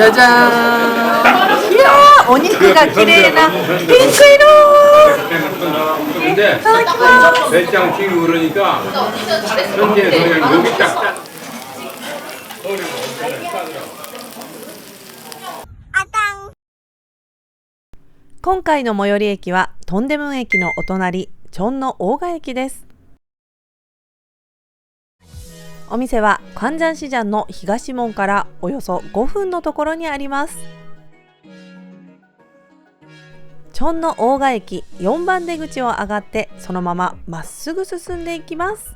じゃじゃーんいやーお肉が綺麗なピンク色 근데 いただきます 배짱 튀고 그러니까 현재 그냥 여기 딱 今回の最寄り駅はトンデムン駅のお隣チョンの大賀駅です お店はカンジャンシジャンの東門からおよそ5分のところにあります。チョンの大賀駅4番出口を上がってそのまままっすぐ進んでいきます。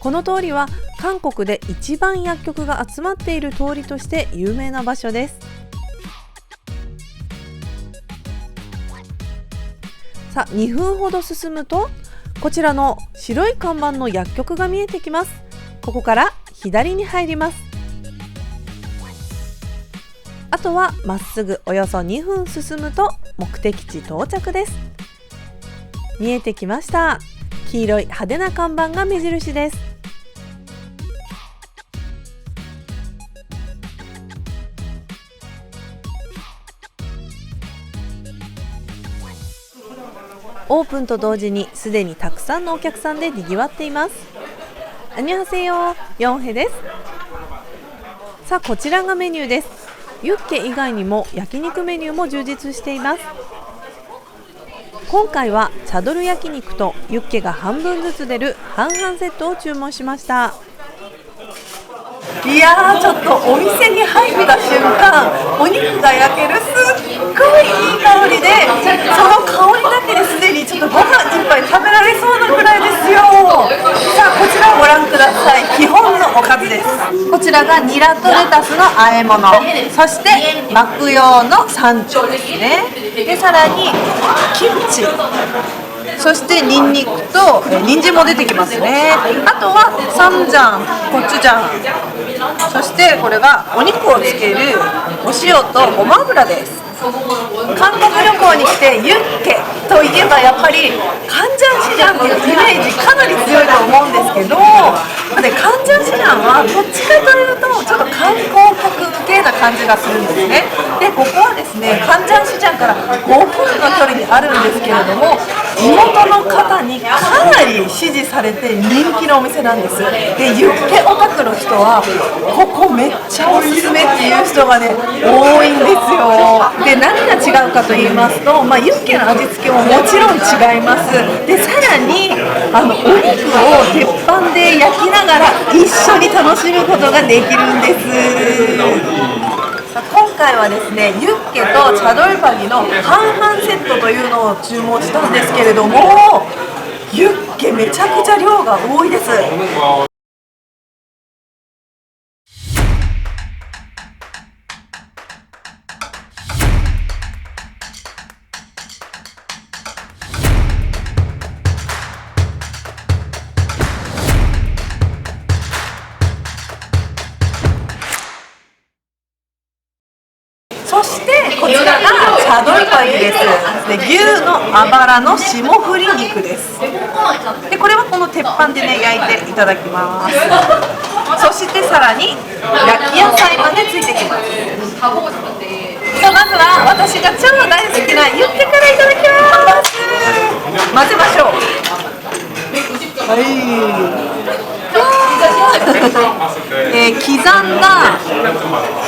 この通りは韓国で一番薬局が集まっている通りとして有名な場所です。さあ2分ほど進むとこちらの白い看板の薬局が見えてきます。ここから左に入ります。あとはまっすぐおよそ2分進むと目的地到着です。見えてきました。黄色い派手な看板が目印です。オープンと同時にすでにたくさんのお客さんで賑わっています。アニュハセヨヨンヘです。さあこちらがメニューです。ユッケ以外にも焼肉メニューも充実しています。今回はチャドル焼肉とユッケが半分ずつ出る半々セットを注文しました。いやーちょっとお店に入った瞬間お肉が焼けるすっごいいい香りでその香りだけですでにちょっとご飯一杯食べられそうなくらいですよ。さあこちらをご覧ください。基本のおかずです。こちらがニラとレタスの和え物。そして巻く用の山頂ですね。でさらにキムチ。そしてニンニクとえ人参も出てきますね。あとはサンジャンコチュジャン。そしてこれがお肉をつけるお塩とごま油です。韓国旅行に来てユッケといえばやっぱりカンジャンシジャンっていうイメージかなり強いと思うんですけどでカンジャンシジャンはどっちかというとちょっと観光客向けな感じがするんですね。でここはですねカンジャンシジャンから5分の距離にあるんですけれども地元の方にかなり支持されて人気のお店なんです。でユッケオタクの人はここめっちゃおすすめっていう人がね多いんですよ。で何が違うかと言いますと、まあ、ユッケの味付けももちろん違います。でさらにあのお肉を鉄板で焼きながら一緒に楽しむことができるんです。今回はですねユッケとチャドルパギの半々セットというのを注文したんですけれどもユッケめちゃくちゃ量が多いです。です。で牛のあばらの霜降り肉です。でこれはこの鉄板でね焼いていただきます。そしてさらに焼き野菜までついてきます。さあまずは私が超大好きなユッケからいただきます。混ぜましょう。はい。えー刻んだ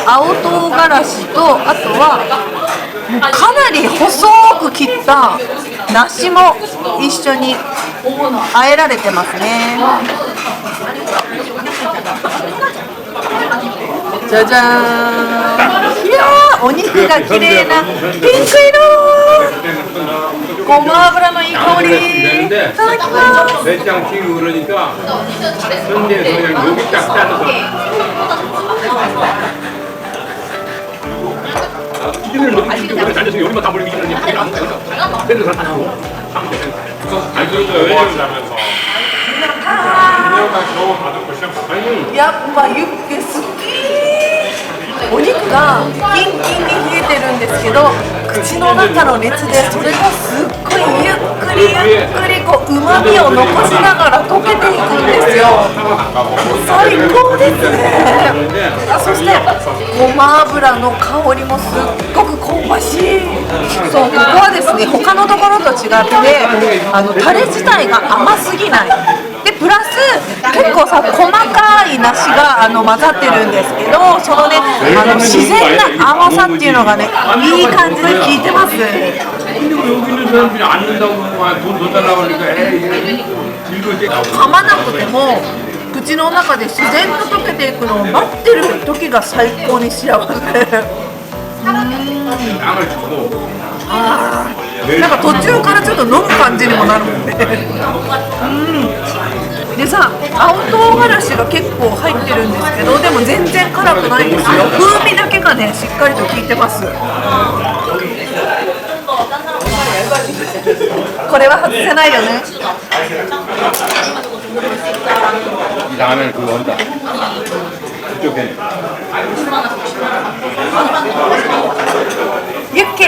青唐辛子とあとはかなり細く切った梨も一緒にあえられてますね。じゃじゃーん。いやお肉が綺麗な。ピンク色。ごま油のいい香り。いただきます。 배짱 튀고 그러니까 현재 그냥 여기 딱 잘라서 기준을 못 지키고 그래 앉아서 여기만 다 버리고 이기는 게 아니라 그래도 다 하고 아니 그러니까 왜냐면 아니 やっぱユッケ好きお肉がキンキンに冷えてるんですけど口の中の熱でそれがすっごいゆっくり ゆっくりこううまみを残しながら溶けていくんですよ最高ですねあそしてごま油の香りもすっ 欲しい。そうここはですね他のところと違ってあのタレ自体が甘すぎない。でプラス結構さ細かい梨があの混ざってるんですけどそのねあの自然な甘さっていうのがねいい感じで効いてます。噛まなくても口の中で自然と溶けていくのを待ってる時が最高に幸せ양을 주고 なんか途中からちょっと飲む感じにもなるもんねうんでさ青唐辛子が結構入ってるんですけどでも全然辛くないんですよ風味だけがねしっかりと効いてますこれは外せないよね 이상하면 그거 한다 그쪽에 ユッケ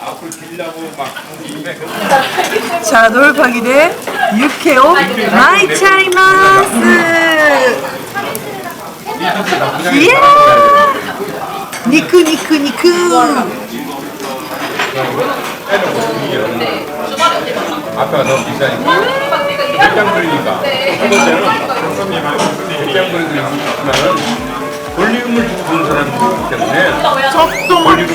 앞으로 길라고 막 자, 돌파기 대 육회오 마이 차이마스. 이야! 니크 니크 니크. 아빠가 너무 비싸니까 직장 부리니까 한 번째는 직장 부리니까 볼륨을 주고 보는 사람들이기 때문에 ちょっと待って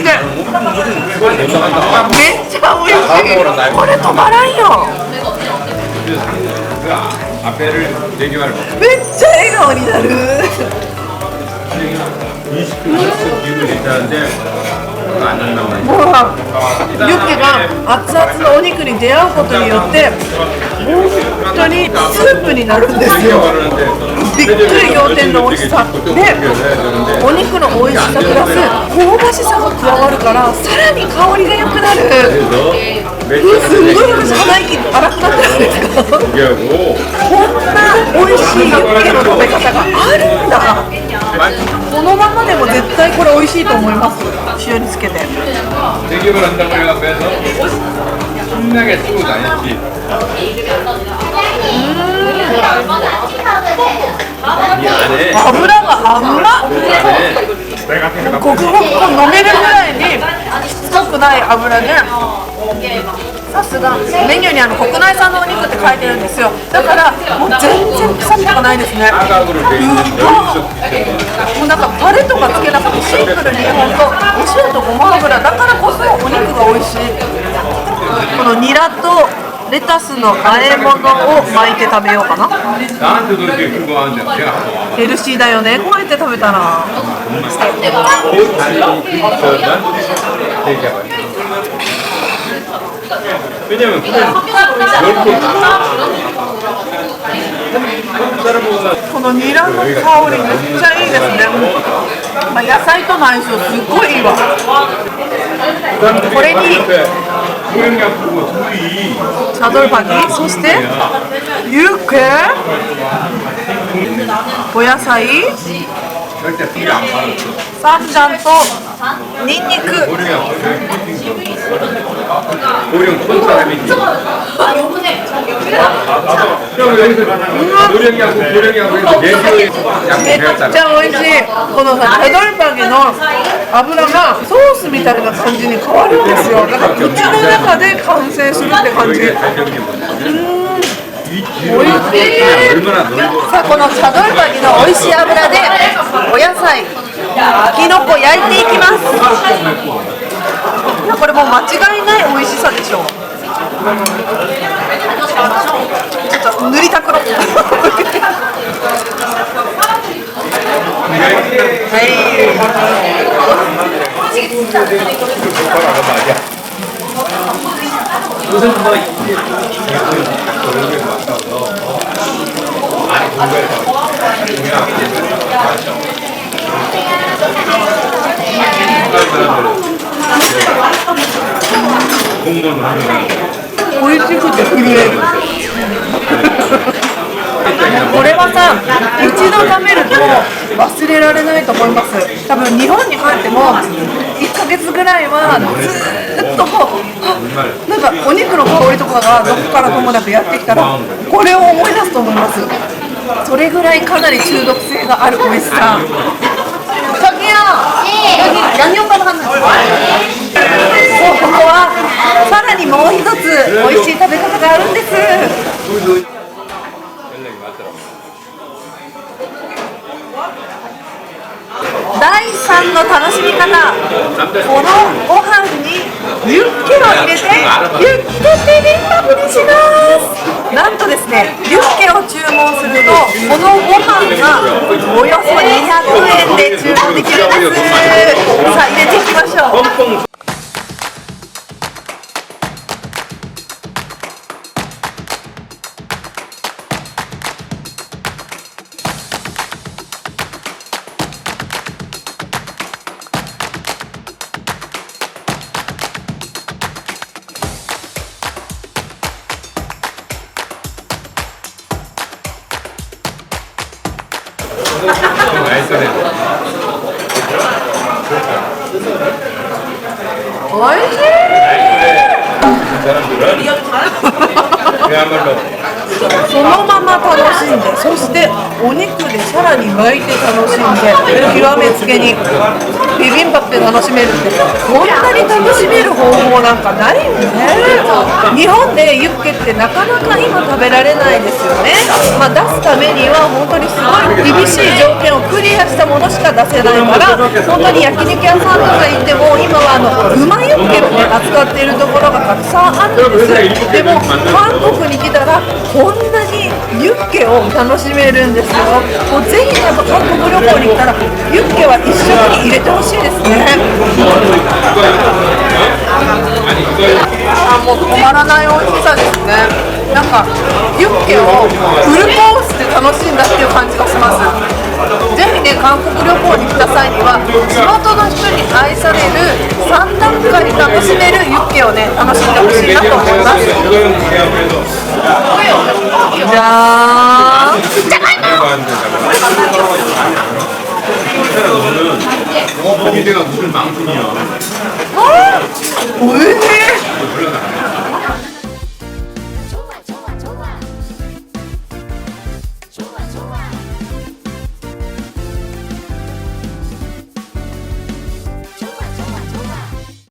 그걸 못 나간다 めっちゃ美味しいこれ止まらんよ 그래서 그 아- 앞에를 대기할 めっちゃ笑顔になる 20분 기분이 괜찮은데 그거 안 난단 말이야 ほらユッケが熱々のお肉に出会うことによって本当にスープになるんですよ びっくり仰天の美味しさ。でお肉の美味しさプラス香ばしさが加わるからさらに香りが良くなる、すんごい私鼻息荒くなってるんですけどこんな美味しいユッケの食べ方があるんだ。このままでも絶対これ美味しいと思います。塩につけて。음 油が甘っごくごく飲めるぐらいにしつこくない油で、さすが。メニューにあの国内産のお肉って書いてるんですよ。だからもう全然臭みとかないですね。うまもうなんかタレとかつけなくてシンプルに本当お塩とごま油だからこそお肉が美味しい。このニラとレタスの和え物を巻いて食べようかな。ヘルシーだよね。こうやって食べたら。このニラの香りめっちゃいいですね、まあ、野菜との相性すっごいいいわ。これに 고양이하고 둘이. 자돌박이, 소스트, 육회, 보야사이, 절대 둘이 쌈장또? 닌니크? とニンニク 고령약 고령 촌 사람이지 형 여기서 고령약 고령약 해서 내주에 약 めっち 배웠잖아 ゃ美味しいこのさチャドルバギの油がソースみたいな感じに変わるんですよだから口の中で完成するって感じ 여기가 잘 되는 게 뭐냐 おいしい 얼마나 넓어. さあこのチャドルバギの美味しい油でお野菜きのこ焼いていきますいや これもう間違いない美味しさでしょうちょっと塗りたくろはい美味しくて震えるこれはさ一度食べると忘れられないと思います多分日本に帰っても1ヶ月ぐらいはずーっとあなんかお肉の香りとかがどこからともなくやってきたらこれを思い出すと思いますそれぐらいかなり中毒性がある美味しさ저기요여기양념바삭한거そうここはさら にもう一つ美味しい食べ方があるんです。第3の楽しみ方。このご飯にユッケを入れてユッケビビンバにします。なんとですねユッケを注文するとこのご飯がおよそ200円で注文できるんです。そのまま楽しんでそしてお肉でさらに巻い。て楽しんで極めつけに。ビビンバって楽しめるってこんなに楽しめる方法なんかないよね。日本でユッケってなかなか今食べられないですよね、まあ、出すためには本当にすごい厳しい条件をクリアしたものしか出せないから本当に焼肉屋さんとか行っても今はあのうまユッケをね扱っているところがたくさんあるんですでも韓国に来たらこんなにユッケを楽しめるんですよ。もうぜひやっぱ韓国旅行に来たらユッケは一緒に入れてほしいですね。あもう止まらない美味しさですね。なんかユッケをフルコースで楽しんだっていう感じがします。ぜひね韓国旅行に来た際には地元の人に愛される3段階楽しめるユッケをね楽しんでほしいなと思います。 야. 너는 거기대가 무슨 망품이야. 왜?